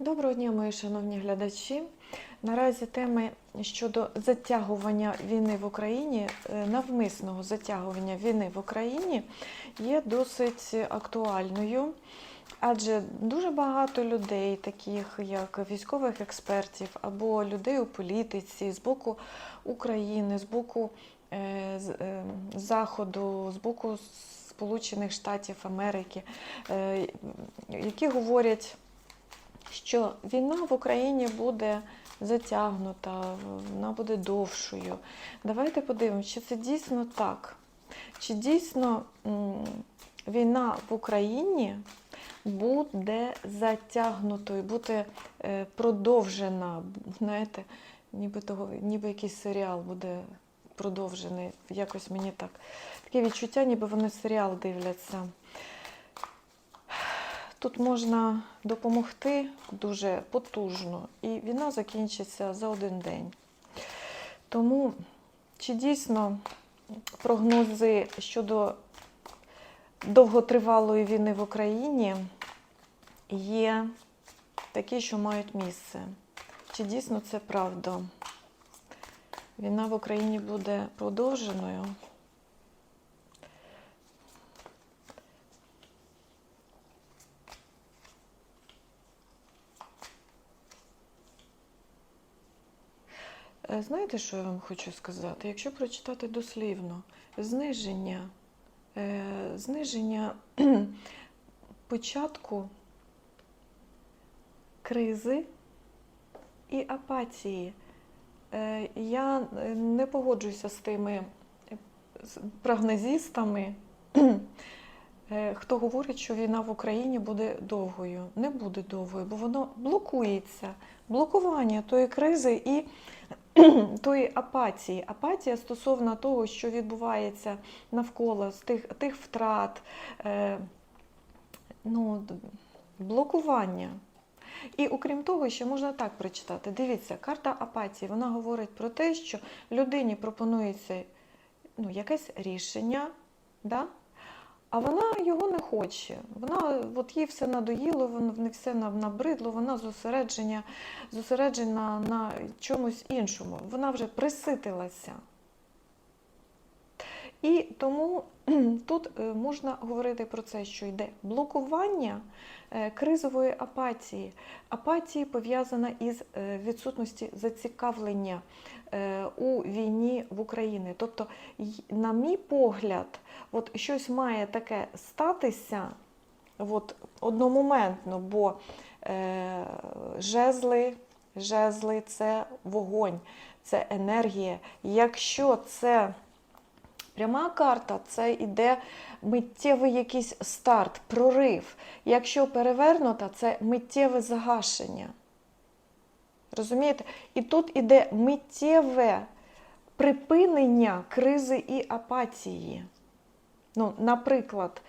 Доброго дня, мої шановні глядачі. Наразі теми щодо затягування війни в Україні, е, навмисного затягування війни в Україні є досить актуальною, адже дуже багато людей, таких як військових експертів або людей у політиці з боку України, з боку е, е, Заходу, з боку Сполучених Штатів Америки, які говорять що війна в Україні буде затягнута, вона буде довшою. Давайте подивимося, чи це дійсно так. Чи дійсно війна в Україні буде затягнутою, буде е, продовжена, знаєте, ніби, того, ніби якийсь серіал буде продовжений. Якось мені так. Таке відчуття, ніби вони серіал дивляться. Тут можна допомогти дуже потужно, і війна закінчиться за один день. Тому чи дійсно прогнози щодо довготривалої війни в Україні є такі, що мають місце? Чи дійсно це правда? Війна в Україні буде продовженою? Знаєте, що я вам хочу сказати? Якщо прочитати дослівно, зниження, е, зниження початку кризи і апатії. Е, Я е, не погоджуюся з тими е, прогнозістами, е, хто говорить, що війна в Україні буде довгою. Не буде довгою, бо воно блокується. Блокування тої кризи і тої апатії. Апатія стосовно того, що відбувається навколо тих, тих втрат, е, ну, блокування. І окрім того, ще можна так прочитати. Дивіться, карта апатії вона говорить про те, що людині пропонується ну, якесь рішення, да? А вона його не хоче. Вона, от їй все надоїло, вон- в неї все на- набридло, вона зосереджена на чомусь іншому. Вона вже приситилася. І тому тут е, можна говорити про це, що йде блокування е, кризової апатії. Апатії пов'язана із е, відсутності зацікавлення у війні в Україні. Тобто, на мій погляд, от щось має таке статися от, одномоментно, бо жезли, жезли це вогонь, це енергія. Якщо це Пряма карта це іде миттєвий якийсь старт, прорив. Якщо перевернута, це миттєве загашення. Розумієте? І тут іде миттєве припинення кризи і апатії. Ну, наприклад,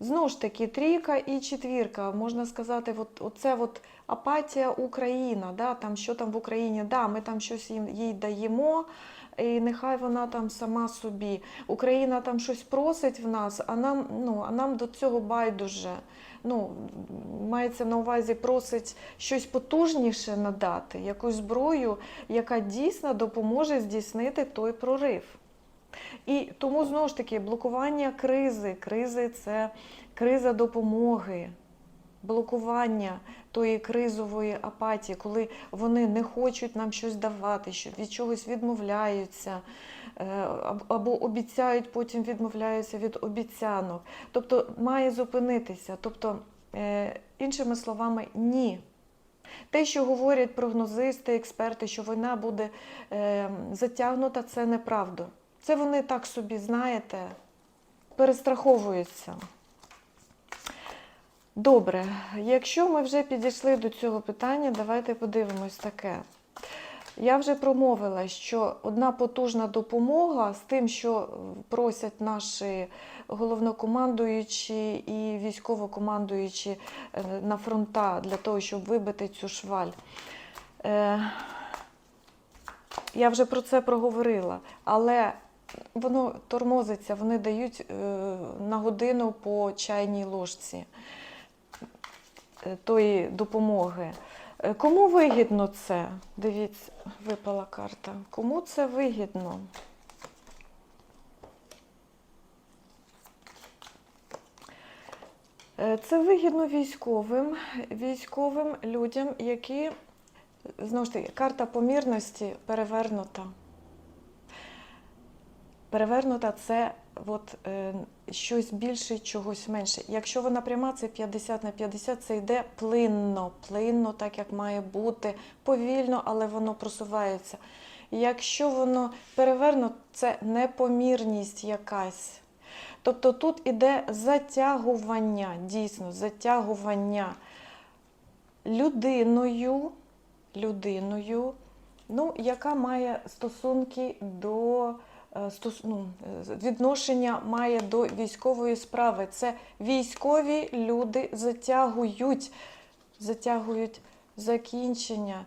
знову ж таки, трійка і четвірка, можна сказати, от, оце от апатія Україна, да, там, що там в Україні, да, ми там щось їм, їй даємо, і нехай вона там сама собі. Україна там щось просить в нас, а нам, ну, а нам до цього байдуже. Ну, мається на увазі, просить щось потужніше надати, якусь зброю, яка дійсно допоможе здійснити той прорив. І тому знову ж таки блокування кризи. Кризи це криза допомоги, блокування тої кризової апатії, коли вони не хочуть нам щось давати, що від чогось відмовляються, е, або обіцяють, потім відмовляються від обіцянок. Тобто має зупинитися. Тобто, е, іншими словами, ні. Те, що говорять прогнозисти, експерти, що війна буде е, затягнута, це неправда. Це вони так собі, знаєте, перестраховуються. Добре, якщо ми вже підійшли до цього питання, давайте подивимось таке. Я вже промовила, що одна потужна допомога з тим, що просять наші головнокомандуючі і військовокомандуючі е, на фронта для того, щоб вибити цю шваль. Е, Я вже про це проговорила, але воно тормозиться, вони дають е, на годину по чайній ложці тої допомоги. Е, Кому вигідно це? Дивіться, випала карта. Кому це вигідно? Е, Це вигідно військовим, військовим людям, які знову ж таки карта помірності перевернута. Перевернута це от, е, щось більше, чогось менше. Якщо вона пряма, це 50 на 50, це йде плинно, плинно, так як має бути, повільно, але воно просувається. Якщо воно перевернуто, це непомірність якась. Тобто тут іде затягування, дійсно, затягування людиною, людиною, ну, яка має стосунки до ну, е, відношення має до військової справи. Це військові люди затягують, затягують закінчення.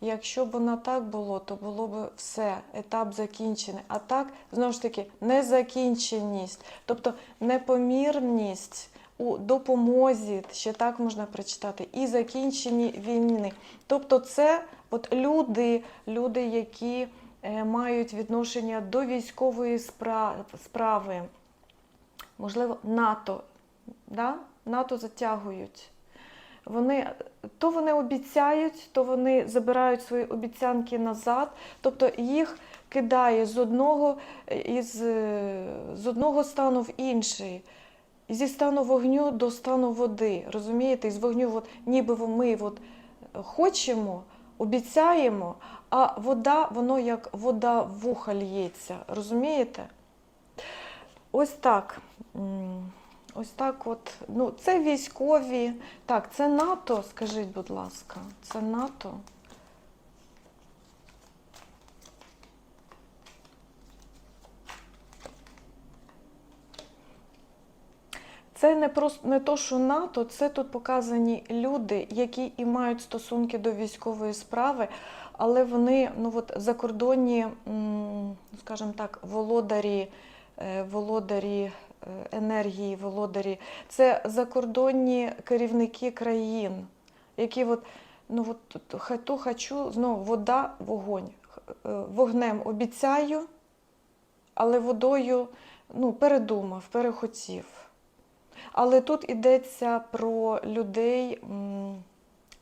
Якщо б воно так було, то було б все, етап закінчений. А так, знову ж таки, незакінченість, тобто непомірність у допомозі, ще так можна прочитати, і закінчені війни. Тобто, це от люди, люди, які е, мають відношення до військової справи, можливо, НАТО. Да? НАТО затягують. Вони то вони обіцяють, то вони забирають свої обіцянки назад, тобто їх кидає з одного, е, із, е, з одного стану в інший. Зі стану вогню до стану води. Розумієте? Із вогню, от, ніби ми от, хочемо, обіцяємо, а вода, воно як вода в вуха лється. Розумієте? Ось так. Ось так от. Ну, це військові. Так, це НАТО, скажіть, будь ласка, це НАТО. Це не просто не то, що НАТО, це тут показані люди, які і мають стосунки до військової справи, але вони ну от закордонні, скажімо так, володарі, е, володарі е, енергії, володарі. Це закордонні керівники країн, які от, ну от хату хочу, знову вода, вогонь. Е, Вогнем обіцяю, але водою ну, передумав, перехотів. Але тут йдеться про людей,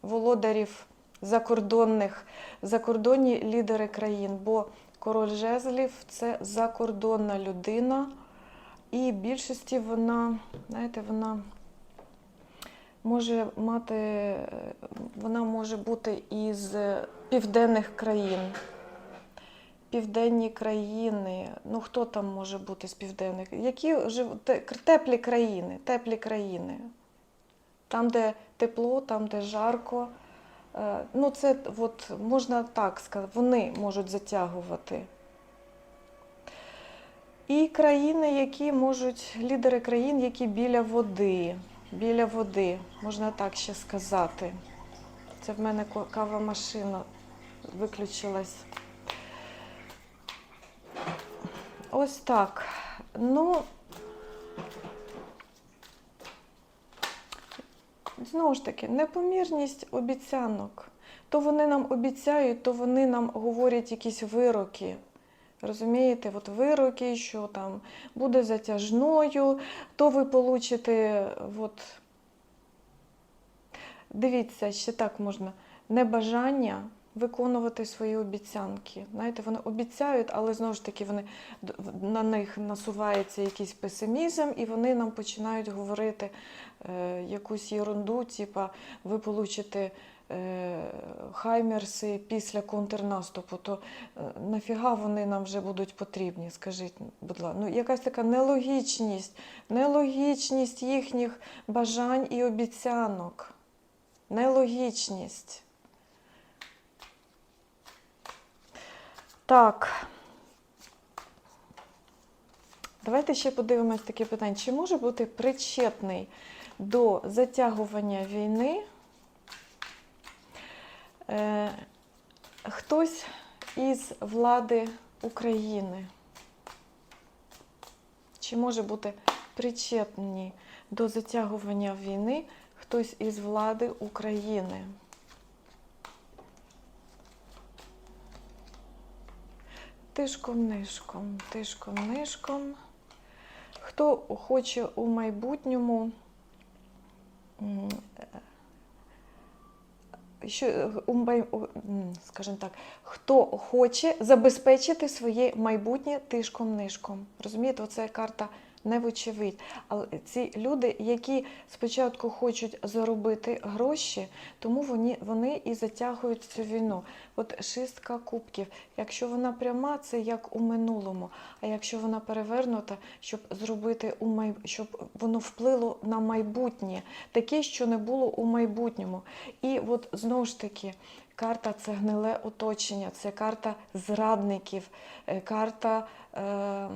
володарів закордонних, закордонні лідери країн, бо король жезлів це закордонна людина, і більшості вона, знаєте, вона може мати, вона може бути із південних країн. Південні країни, ну хто там може бути з південних? Які живуть теплі країни, теплі країни. Там, де тепло, там, де жарко. Е, Ну, це от, можна так сказати, вони можуть затягувати. І країни, які можуть, лідери країн, які біля води, біля води, можна так ще сказати. Це в мене кава-машина виключилась. Ось так. Ну, знову ж таки, непомірність обіцянок. То вони нам обіцяють, то вони нам говорять якісь вироки. Розумієте, от вироки, що там буде затяжною, то ви получите, от, дивіться, ще так можна, небажання виконувати свої обіцянки. Знаєте, вони обіцяють, але знову ж таки вони на них насувається якийсь песимізм, і вони нам починають говорити е, якусь ерунду, типа ви получите е, хаймерси після контрнаступу, то е, нафіга вони нам вже будуть потрібні, скажіть, будь ласка. Ну, якась така нелогічність, нелогічність їхніх бажань і обіцянок. Нелогічність. Так. Давайте ще подивимось таке питання. Чи може бути причетний до затягування війни е, хтось із влади України? Чи може бути причетні до затягування війни хтось із влади України? Тишком нишком, тишком нишком. Хто хоче у майбутньому, що, у скажімо так, хто хоче забезпечити своє майбутнє тишком нишком. Розумієте, оце карта не вочевидь. Але ці люди, які спочатку хочуть заробити гроші, тому вони, вони і затягують цю війну. От шістка кубків. Якщо вона пряма, це як у минулому. А якщо вона перевернута, щоб зробити у май... щоб воно вплило на майбутнє, таке, що не було у майбутньому. І от знову ж таки. Карта це гниле оточення, це карта зрадників, е, карта е,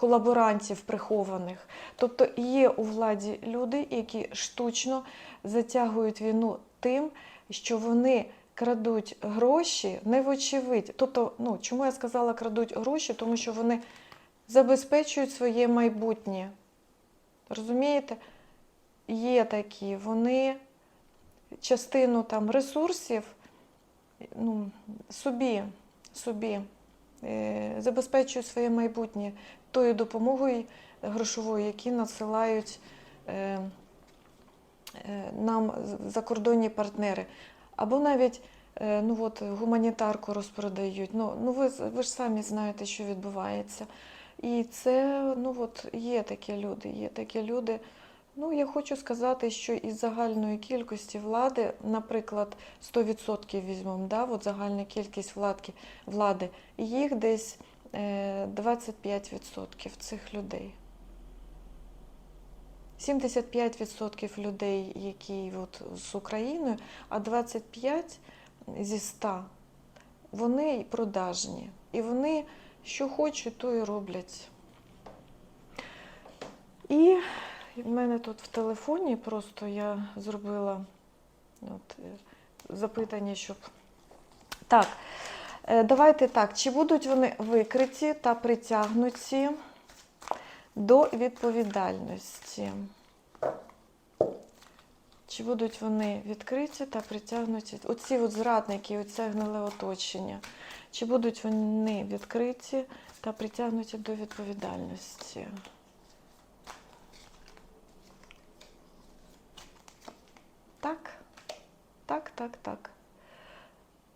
колаборантів прихованих. Тобто є у владі люди, які штучно затягують війну тим, що вони крадуть гроші не вочевидь. Тобто, ну чому я сказала крадуть гроші? Тому що вони забезпечують своє майбутнє. Розумієте? Є такі, вони частину там ресурсів ну, собі, собі е, забезпечують своє майбутнє тою допомогою грошовою, які надсилають е, е, нам закордонні партнери. Або навіть е, ну от, гуманітарку розпродають. Ну, ну ви, ви ж самі знаєте, що відбувається. І це ну от, є такі люди, є такі люди. Ну, я хочу сказати, що із загальної кількості влади, наприклад, 100% візьмемо, да, от загальна кількість владки, влади, їх десь 25% цих людей. 75% людей, які от з Україною, а 25 зі 100 вони продажні. І вони що хочуть, то і роблять. І в мене тут в телефоні просто я зробила от, е, запитання, щоб. Так, е, давайте так. Чи будуть вони викриті та притягнуті до відповідальності? Чи будуть вони відкриті та притягнуті? Оці от зрадники, оце гниле оточення. Чи будуть вони відкриті та притягнуті до відповідальності? Так, так, так, так.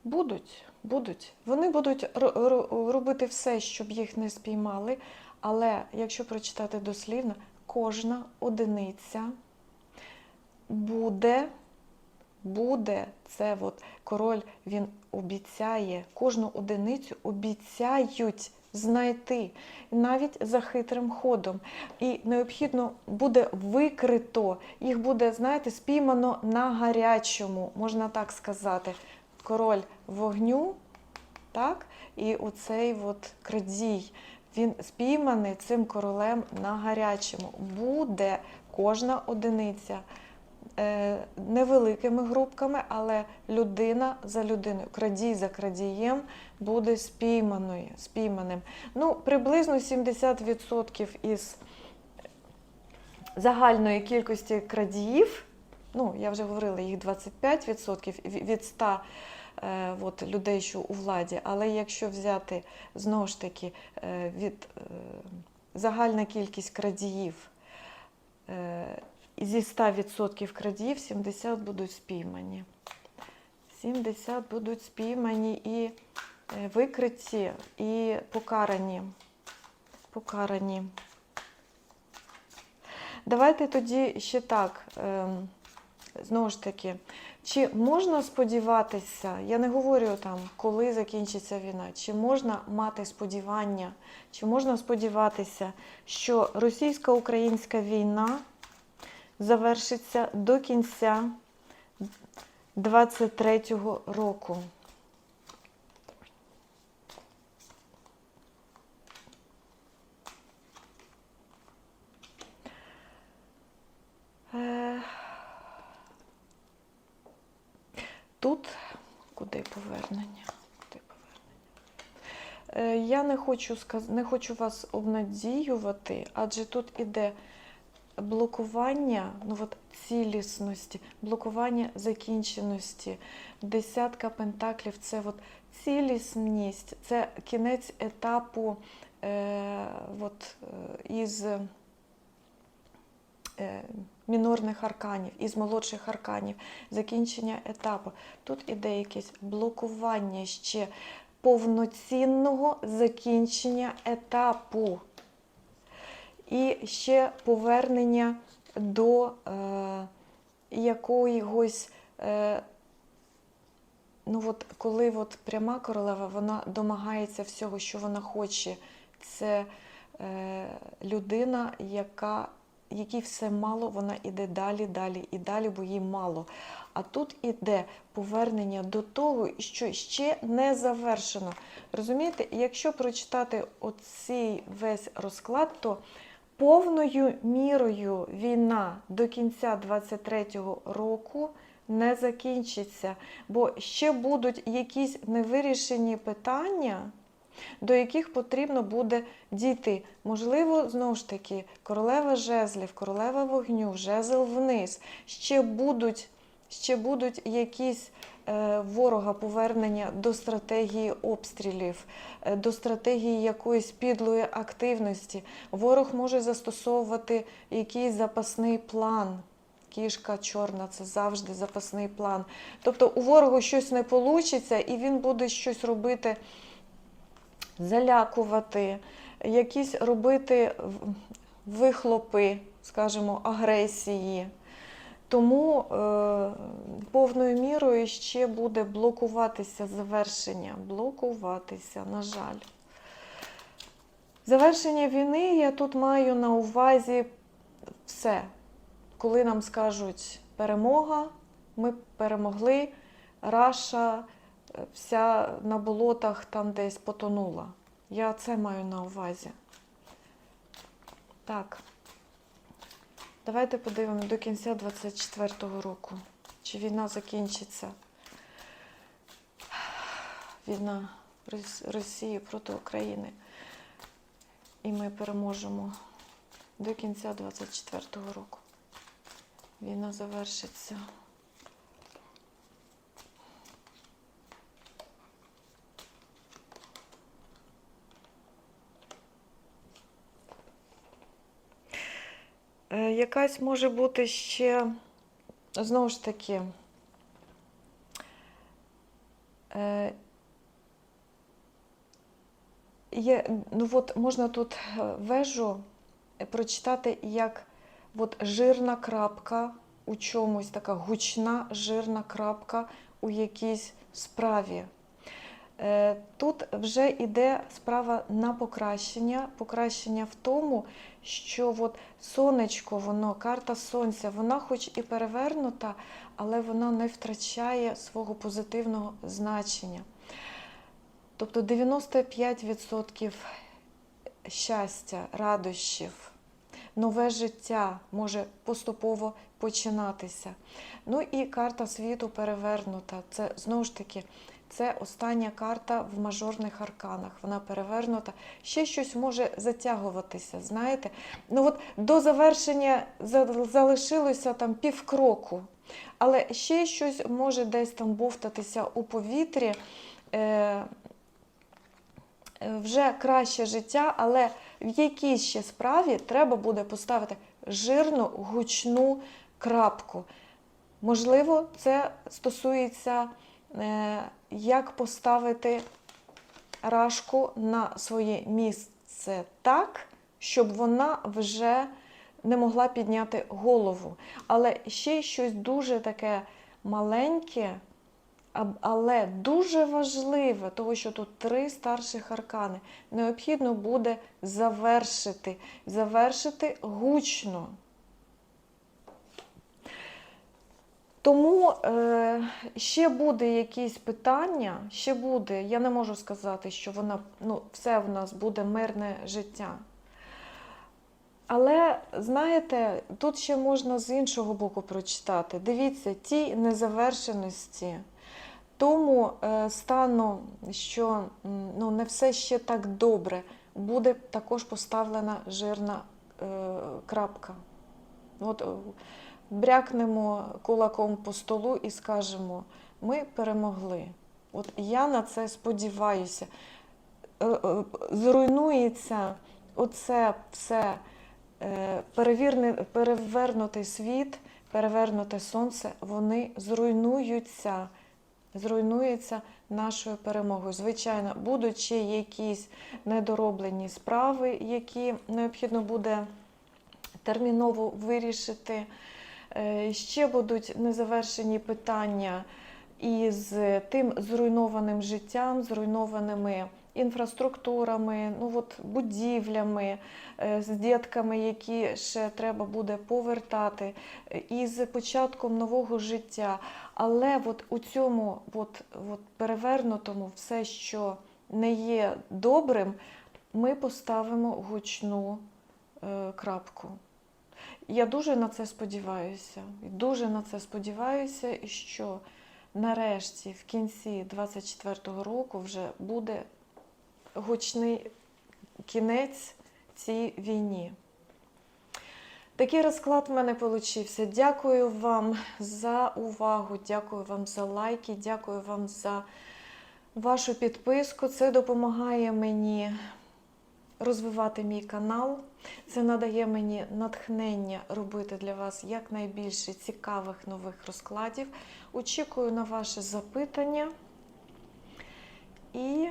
Будуть, будуть. Вони будуть ро- ро- робити все, щоб їх не спіймали. Але якщо прочитати дослівно, кожна одиниця буде, буде, це от король він обіцяє, кожну одиницю обіцяють знайти навіть за хитрим ходом. І необхідно буде викрито, їх буде, знаєте, спіймано на гарячому, можна так сказати. Король вогню, так, і оцей от крадій. Він спійманий цим королем на гарячому. Буде кожна одиниця е, невеликими групками, але людина за людиною, крадій за крадієм буде спійманою, спійманим. Ну, приблизно 70% із загальної кількості крадіїв, ну, я вже говорила, їх 25% від 100 е, от, людей, що у владі, але якщо взяти знову ж таки е, від е, загальна кількість крадіїв, е, зі 100% крадіїв 70 будуть спіймані. 70 будуть спіймані і е, викриті, і покарані. покарані. Давайте тоді ще так, ем, знову ж таки, чи можна сподіватися, я не говорю там, коли закінчиться війна, чи можна мати сподівання, чи можна сподіватися, що російсько-українська війна завершиться до кінця 23-го року? Е, Тут куди повернення? Куди повернення? Е, Я не хочу, не хочу вас обнадіювати, адже тут іде блокування ну, от цілісності, блокування закінченості. Десятка пентаклів це от цілісність, це кінець етапу е, от, е, із е, мінорних арканів, із молодших арканів, закінчення етапу. Тут іде якесь блокування ще повноцінного закінчення етапу. І ще повернення до е, якоїсь, е, ну от коли от пряма королева, вона домагається всього, що вона хоче. Це е, людина, яка, якій все мало, вона іде далі, далі і далі, бо їй мало. А тут іде повернення до того, що ще не завершено. Розумієте, якщо прочитати оцей весь розклад, то повною мірою війна до кінця 23-го року не закінчиться, бо ще будуть якісь невирішені питання, до яких потрібно буде дійти. Можливо, знову ж таки, королева жезлів, королева вогню, жезл вниз. Ще будуть, ще будуть якісь е, ворога повернення до стратегії обстрілів, е, до стратегії якоїсь підлої активності. Ворог може застосовувати якийсь запасний план. Кішка чорна це завжди запасний план. Тобто у ворогу щось не вийде, і він буде щось робити, залякувати, якісь робити вихлопи, скажімо, агресії. Тому е, повною мірою ще буде блокуватися завершення. Блокуватися, на жаль. Завершення війни я тут маю на увазі все. Коли нам скажуть перемога, ми перемогли, Раша вся на болотах там десь потонула. Я це маю на увазі. Так. Давайте подивимося до кінця 24-го року. Чи війна закінчиться? Війна Росії проти України. І ми переможемо до кінця 24-го року. Війна завершиться. Якась може бути ще, знову ж таки, е, є, ну от можна тут е, вежу е, прочитати як от жирна крапка у чомусь, така гучна жирна крапка у якійсь справі. Е, Тут вже йде справа на покращення. Покращення в тому, що от сонечко, воно, карта сонця, вона хоч і перевернута, але вона не втрачає свого позитивного значення. Тобто 95% щастя, радощів, нове життя може поступово починатися. Ну і карта світу перевернута. Це знову ж таки. Це остання карта в мажорних арканах. Вона перевернута. Ще щось може затягуватися. Знаєте, ну от до завершення залишилося там півкроку, але ще щось може десь там бовтатися у повітрі. Е, е, вже краще життя, але в якійсь ще справі треба буде поставити жирну гучну крапку. Можливо, це стосується е, як поставити рашку на своє місце так, щоб вона вже не могла підняти голову. Але ще щось дуже таке маленьке, але дуже важливе, тому що тут три старших аркани. Необхідно буде завершити, завершити гучно. Тому е, ще буде якісь питання, ще буде. Я не можу сказати, що вона, ну, все в нас буде мирне життя. Але знаєте, тут ще можна з іншого боку прочитати. Дивіться, ті незавершеності, тому е, стану, що ну, не все ще так добре, буде також поставлена жирна е, крапка. От, брякнемо кулаком по столу і скажемо: ми перемогли. От я на це сподіваюся. Е, е, Зруйнується оце все е, перевернутий світ, перевернуте сонце, вони зруйнуються, зруйнуються нашою перемогою. Звичайно, будуть ще якісь недороблені справи, які необхідно буде терміново вирішити. Е, Ще будуть незавершені питання із тим зруйнованим життям, зруйнованими інфраструктурами, ну от будівлями, е, з дітками, які ще треба буде повертати, е, із початком нового життя. Але от у цьому от, от перевернутому все, що не є добрим, ми поставимо гучну крапку. Я дуже на це сподіваюся. Дуже на це сподіваюся, і що нарешті, в кінці 24-го року, вже буде гучний кінець цій війні. Такий розклад в мене получився. Дякую вам за увагу, дякую вам за лайки, дякую вам за вашу підписку. Це допомагає мені розвивати мій канал. Це надає мені натхнення робити для вас якнайбільше цікавих нових розкладів. Очікую на ваші запитання і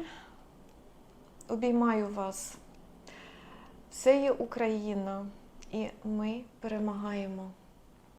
обіймаю вас. Все є Україна, і ми перемагаємо.